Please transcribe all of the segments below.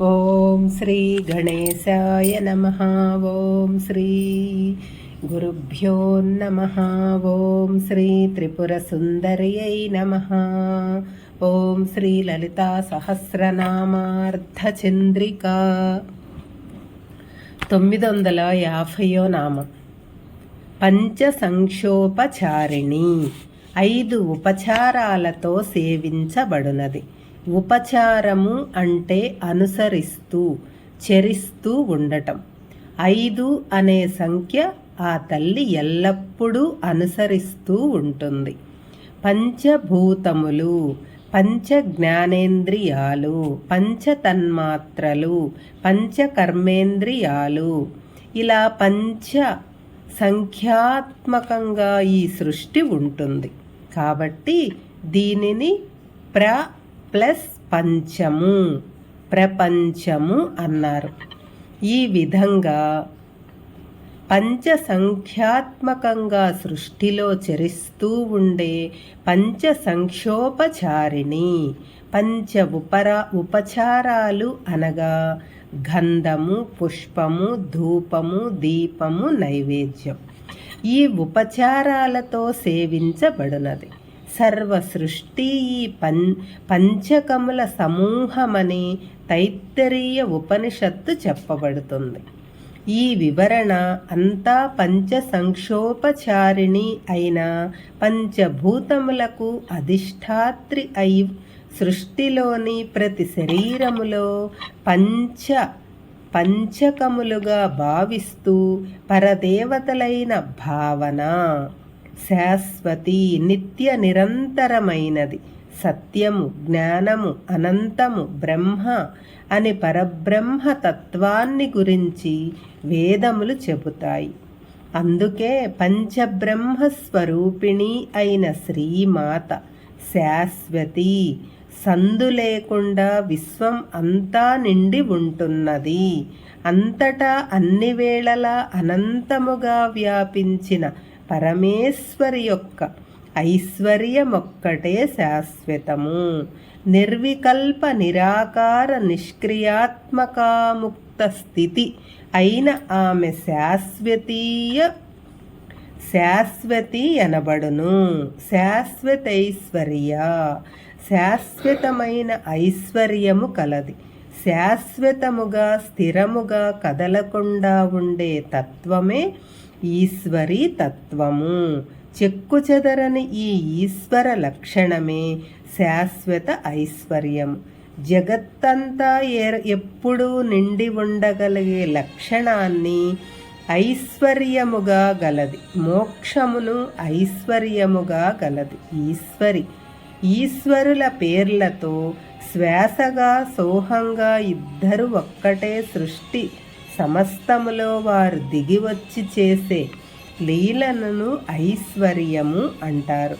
ఓం శ్రీ గణేశాయ నమ. ఓం శ్రీ గురుభ్యో నమ. ఓం శ్రీ త్రిపురసుందర్యై నమ. ఓం శ్రీ లలితా సహస్రనామార్ధచంద్రిక తొమ్మిది వందల యాభయో నామం. పంచసంక్షోపచారిణి. ఐదు ఉపచారాలతో సేవించబడునది. ఉపచారము అంటే అనుసరిస్తూ చరిస్తూ ఉండటం. ఐదు అనే సంఖ్య ఆ తల్లి ఎల్లప్పుడూ అనుసరిస్తూ ఉంటుంది. పంచభూతములు పంచ జ్ఞానేంద్రియాలు పంచ తన్మాత్రలు పంచ కర్మేంద్రియాలు ఇలా పంచ సంఖ్యాత్మకంగా ఈ సృష్టి ఉంటుంది. కాబట్టి దీనిని ప్ర ప్లస్ పంచము ప్రపంచము అన్నారు. ఈ విధంగా పంచ సంఖ్యాత్మకంగా సృష్టిలో చరిస్తూ ఉండే పంచ సంక్షోపచారిణి పంచ ఉపరా ఉపచారాలు అనగా గంధము పుష్పము ధూపము దీపము నైవేద్యం. ఈ ఉపచారాలతో సేవించబడినది. సర్వ సృష్టి ఈ పం పంచకముల సమూహమని తైత్తరీయ ఉపనిషత్తు చెప్పబడుతుంది. ఈ వివరణ అంతా పంచ సంక్షోపచారిణి అయిన పంచభూతములకు అధిష్టాత్రి అయి సృష్టిలోని ప్రతి శరీరములో పంచ పంచకములుగా భావిస్తూ పరదేవతలైన భావన శాశ్వతి నిత్య నిరంతరమైనది. సత్యము జ్ఞానము అనంతము బ్రహ్మ అని పరబ్రహ్మ తత్వాన్ని గురించి వేదములు చెబుతాయి. అందుకే పంచబ్రహ్మ స్వరూపిణి అయిన శ్రీమాత శాశ్వతి సందు లేకుండా విశ్వం అంతా నిండి ఉంటున్నది. అంతటా అన్ని వేళలా అనంతముగా వ్యాపించిన పరమేశ్వరి యొక్క ఐశ్వర్యమొక్కటే శాశ్వతము. నిర్వికల్ప నిరాకార నిష్క్రియాత్మకాముక్త స్థితి అయిన ఆమె శాశ్వతీయ శాశ్వతి అనబడును. శాశ్వతైశ్వర్య శాశ్వతమైన ఐశ్వర్యము కలది. శాశ్వతముగా స్థిరముగా కదలకుండా ఉండే తత్వమే ఈశ్వరీ తత్వము. చెక్కు చెదరని ఈ ఈశ్వర లక్షణమే శాశ్వత ఐశ్వర్యం. జగత్తంతా ఎప్పుడూ నిండి ఉండగలిగే లక్షణాన్ని ఐశ్వర్యముగా గలది. మోక్షమును ఐశ్వర్యముగా గలది ఈశ్వరి. ఈశ్వరుల పేర్లతో శ్వాసగా సోహంగా ఇద్దరు ఒక్కటే సృష్టి. సమస్తములో వారు దిగివచ్చి చేసే లీలలను ఐశ్వర్యము అంటారు.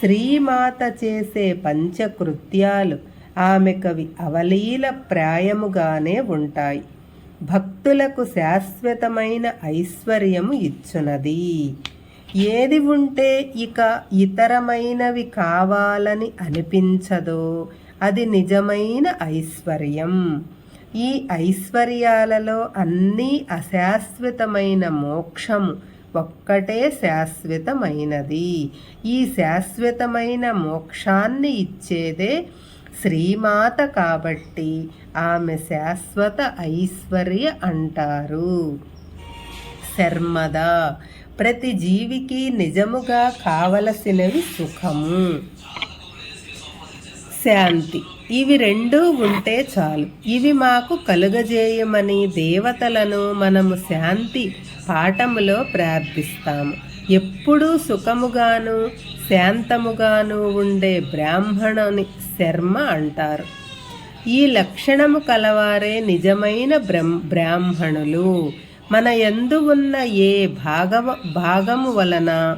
శ్రీమాత చేసే పంచకృత్యాలు ఆమె కవి అవలీల ప్రాయముగానే ఉంటాయి. భక్తులకు శాశ్వతమైన ఐశ్వర్యము ఇచ్చునది. ఏది ఉంటే ఇక ఇతరమైనవి కావాలని అనిపించదో అది నిజమైన ఐశ్వర్యం. ఈ ఐశ్వర్యాలలో అన్నీ అశాశ్వతమైన మోక్షము ఒక్కటే శాశ్వతమైనది. ఈ శాశ్వతమైన మోక్షాన్ని ఇచ్చేదే శ్రీమాత కాబట్టి ఆమె శాశ్వత ఐశ్వర్య అంటారు. శర్మద ప్రతి జీవికి నిజముగా కావలసినవి సుఖము. శాంతి. ఇవి రెండూ ఉంటే చాలు. ఇవి మాకు కలుగజేయమని దేవతలను మనము శాంతి పాఠములో ప్రార్థిస్తాము. ఎప్పుడూ సుఖముగాను శాంతముగాను ఉండే బ్రాహ్మణుని శర్మ అంటారు. ఈ లక్షణము కలవారే నిజమైన బ్రాహ్మణులు. మన ఎందు ఉన్న ఏ భాగవ భాగము వలన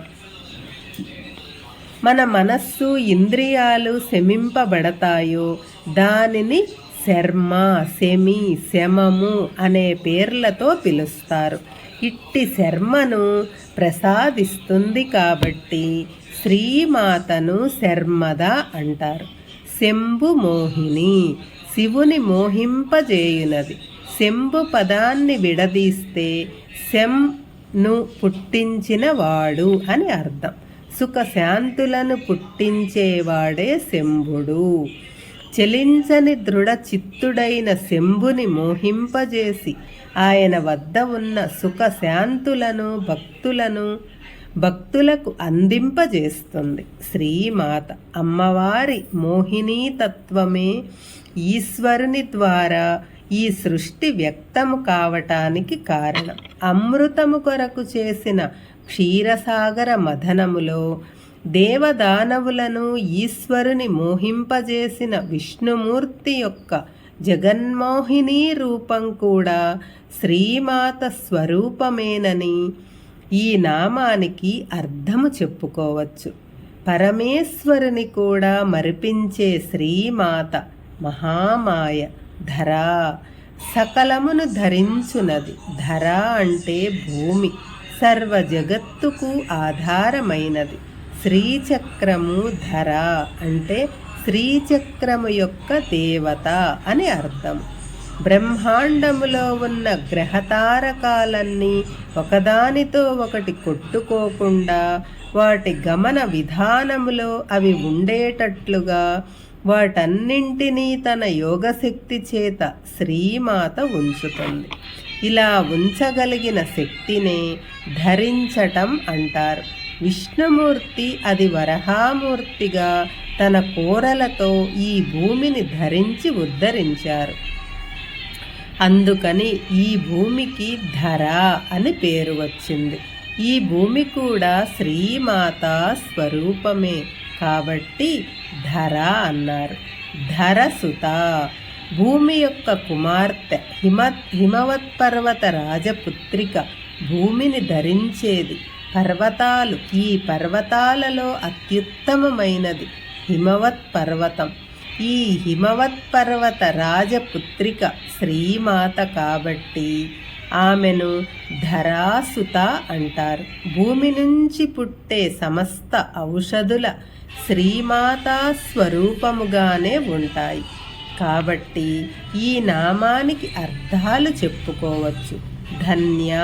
మన మనస్సు ఇంద్రియాలు శమింపబడతాయో దానిని శర్మ శమి శమము అనే పేర్లతో పిలుస్తారు. ఇట్టి శర్మను ప్రసాదిస్తుంది కాబట్టి శ్రీమాతను శర్మద అంటారు. శంభు మోహిని శివుని మోహింపజేయునది. శంభు పదాన్ని విడదీస్తే శంను పుట్టించిన వాడు అని అర్థం. సుఖశాంతులను పుట్టించేవాడే శంభుడు. చెలించని దృఢ చిత్తుడైన శంభుని మోహింపజేసి ఆయన వద్ద ఉన్న సుఖశాంతులను భక్తులను భక్తులకు అందింపజేస్తుంది. శ్రీమాత అమ్మవారి మోహినీతత్వమే ఈశ్వరుని ద్వారా ఈ సృష్టి వ్యక్తము కావటానికి కారణం. అమృతము కొరకు చేసిన క్షీరసాగర మథనములో దేవదానవులను ఈశ్వరుని మోహింపజేసిన విష్ణుమూర్తి యొక్క జగన్మోహిని రూపం కూడా శ్రీమాత స్వరూపమేనని ఈ నామానికి అర్థము చెప్పుకోవచ్చు. పరమేశ్వరుని కూడా మరిపించే శ్రీమాత మహామాయ ధరా సకలమును ధరించునది. ధర అంటే భూమి. సర్వ జగత్తుకు ఆధారమైనది. శ్రీచక్రము ధర అంటే శ్రీచక్రము యొక్క దేవత అని అర్థం. బ్రహ్మాండములో ఉన్న గ్రహతారకాలన్నీ ఒకదానితో ఒకటి కొట్టుకోకుండా వాటి గమన విధానములో అవి ఉండేటట్లుగా వాటన్నింటినీ తన యోగశక్తి చేత శ్రీమాత ఉంచుతుంది. ఇలా ఉంచగలిగిన శక్తినే ధరించటం అంటారు. విష్ణుమూర్తి అది వరహామూర్తిగా తన కోరలతో ఈ భూమిని ధరించి ఉద్ధరించారు. అందుకని ఈ భూమికి ధర అని పేరు వచ్చింది. ఈ భూమి కూడా శ్రీమాత స్వరూపమే కాబట్టి ధర అన్నారు. ధరసుత భూమి యొక్క కుమార్తె హిమ హిమవత్ పర్వత రాజపుత్రిక భూమిని ధరించేది పర్వతాలు. ఈ పర్వతాలలో అత్యుత్తమమైనది హిమవత్ పర్వతం ఈ హిమవత్ పర్వత రాజపుత్రిక శ్రీమాత కాబట్టి ఆమెను ధరాసుత అంటారు. భూమి నుంచి పుట్టే సమస్త ఔషధుల శ్రీమాతా స్వరూపముగానే ఉంటాయి. కాబట్టి ఈ నామానికి అర్థాలు చెప్పుకోవచ్చు. ధన్య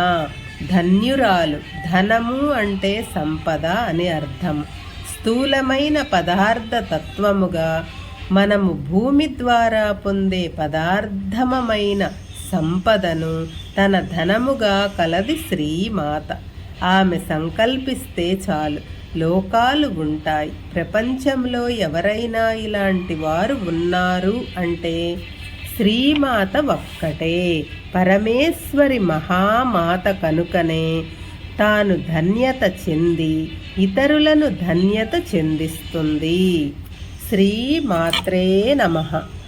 ధన్యురాలు ధనము అంటే సంపద అని అర్థం. స్థూలమైన పదార్థ తత్వముగా మనము భూమి ద్వారా పొందే పదార్థమమైన సంపదను తన ధనముగా కలది శ్రీమాత. ఆమె సంకల్పిస్తే చాలు. లోకాలు ఉంటాయి ప్రపంచంలో ఎవరైనా ఇలాంటి వారు ఉన్నారు అంటే శ్రీమాత ఒక్కటే. పరమేశ్వరి మహామాత కనుకనే తాను ధన్యత చెంది ఇతరులను ధన్యత చెందిస్తుంది. శ్రీమాత్రే నమః.